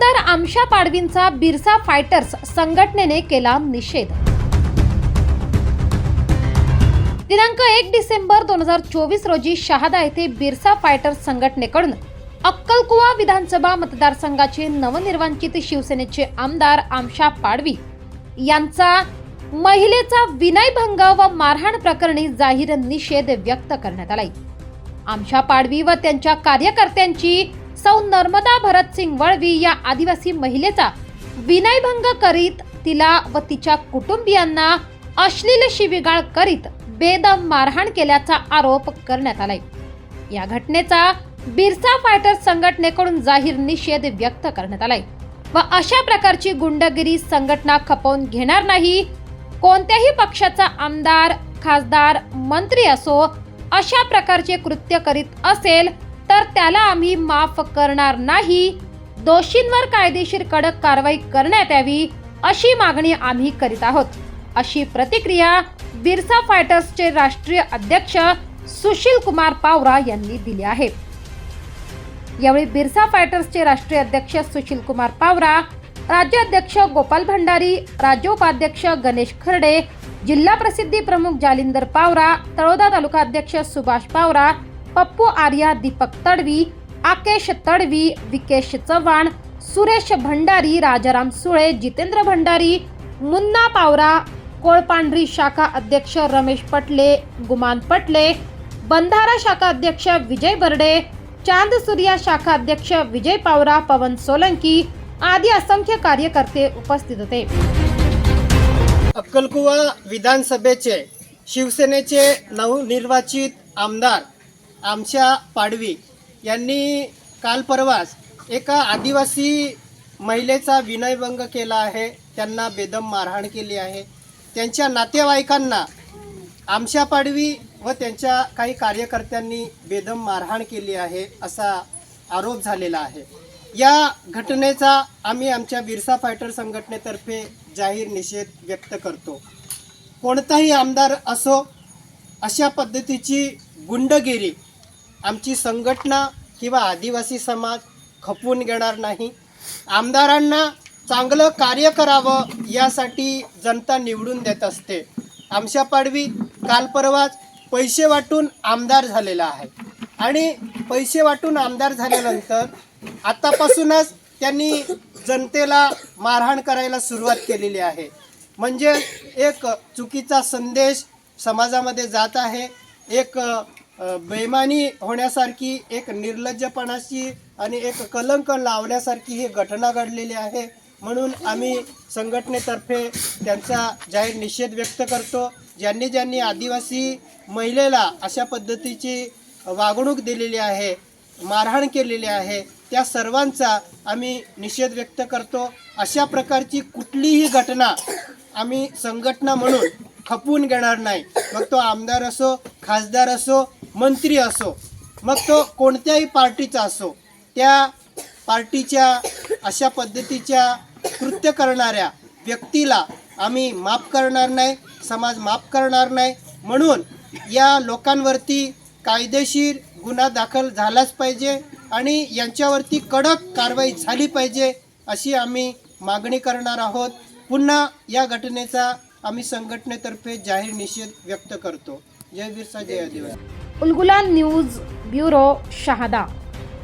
आमदार आमशा पाडवींचा बिरसा फायटर्स संघटनेने केला निषेध. दिनांक एक डिसेंबर दोन हजार चोवीस रोजी शहादा येथे बिरसा फायटर्स संघटनेकडून अक्कलकुवा विधानसभा मतदारसंघाचे नवनिर्वाचित शिवसेनेचे आमदार आमशा पाडवी यांचा महिलेचा विनयभंग व मारहाण प्रकरणी जाहीर निषेध व्यक्त करण्यात आलाय. आमशा पाडवी व त्यांच्या कार्यकर्त्यांची सौ नर्मदा भरतसिंग वळवी या आदिवासी महिलेचा विनयभंग करीत तिला व तिच्या कुटुंबियांना अश्लील शिवीगाळ करीत बेदम मारहाण केल्याचा आरोप करण्यात आलाय. या घटनेचा बिरसा फायटर संघटनेकडून जाहीर निषेध व्यक्त करण्यात आलाय. व अशा प्रकारची गुंडगिरी संघटना खपवून घेणार नाही कोणत्याही पक्षाचा आमदार खासदार मंत्री असो अशा प्रकारचे कृत्य करीत असेल तर त्याला आम्ही माफ करणार नाही. दोषींवर कायदेशीर कडक कारवाई करण्यात यावी अशी मागणी आम्ही करीत आहोत. अशी प्रतिक्रिया बिरसा फायटर्सचे राष्ट्रीय अध्यक्ष सुशील कुमार पावरा यांनी दिली आहे. यावेळी बिरसा फायटर्सचे राष्ट्रीय अध्यक्ष सुशील कुमार पावरा राज्याध्यक्ष गोपाल भंडारी राज्योपाध्यक्ष गणेश खर्डे जिल्हा प्रसिद्धी प्रमुख जालिंदर पावरा तळोदा तालुका अध्यक्ष सुभाष पावरा पप्पू आर्या दीपक तडवी आकेश तडवी विकेश चव्हाण सुरेश भंडारी राजाराम सुळे जितेंद्र भंडारी मुन्ना पावरा कोळपांढरी शाखा अध्यक्ष रमेश पटले गुमान पटले बंधारा शाखा अध्यक्ष विजय बर्डे चांद सूर्या शाखा अध्यक्ष विजय पावरा पवन सोलंकी आदी असंख्य कार्यकर्ते उपस्थित होते. अक्कलकुवा विधानसभेचे शिवसेनेचे नवनिर्वाचित आमदार आमच्या पाडवी यांनी काल परवाच एका आदिवासी महिलेचा विनयभंग केला आहे. त्यांना बेदम मारहाण केली आहे. त्यांच्या नातेवाईकांना आमशा पाडवी व त्यांच्या काही कार्यकर्त्यांनी बेदम मारहाण केली आहे असा आरोप झालेला आहे. या घटनेचा आम्ही आमच्या बिरसा फायटर संघटनेतर्फे जाहीर निषेध व्यक्त करतो. कोणताही आमदार असो अशा पद्धतीची गुंडगिरी आमची संघटना किंवा आदिवासी समाज खपवून घेणार नाही. आमदारांना चांगलं कार्य करावं यासाठी जनता निवडून देत असते. आमच्या पाडवी काल परवाच पैसे वाटून आमदार झालेला आहे. आणि पैसे वाटून आमदार झाल्यानंतर आतापासूनच त्यांनी जनतेला मारहाण करायला सुरुवात केलेली आहे. म्हणजे एक चुकीचा संदेश समाजामध्ये जात आहे. एक बेमानी होण्यासारखी एक निर्लज्जपणाची आणि एक कलंक लावण्यासारखी ही घटना घडलेली आहे. म्हणून आम्ही संघटनेतर्फे त्यांचा जाहीर निषेध व्यक्त करतो. ज्यांनी ज्यांनी आदिवासी महिलेला अशा पद्धतीची वागणूक दिलेली आहे मारहाण केलेली आहे त्या सर्वांचा आम्ही निषेध व्यक्त करतो. अशा प्रकारची कुठलीही घटना आम्ही संघटना म्हणून खपवून घेणार नाही. मग तो आमदार असो खासदार असो मंत्री असो मग तो कोणत्याही पार्टीचा असो त्या पार्टीच्या अशा पद्धतीच्या कृत्य करणाऱ्या व्यक्तीला आम्ही माफ करणार नाही समाज माफ करणार नाही. म्हणून या लोकांवरती कायदेशीर गुन्हा दाखल झालाच पाहिजे आणि यांच्यावरती कडक कारवाई झाली पाहिजे अशी आम्ही मागणी करणार आहोत. पुन्हा या घटनेचा आम्ही संघटनेतर्फे जाहीर निषेध व्यक्त करतो. जय बिरसा जय आदिवासी. उलगुला न्यूज ब्युरो शहादा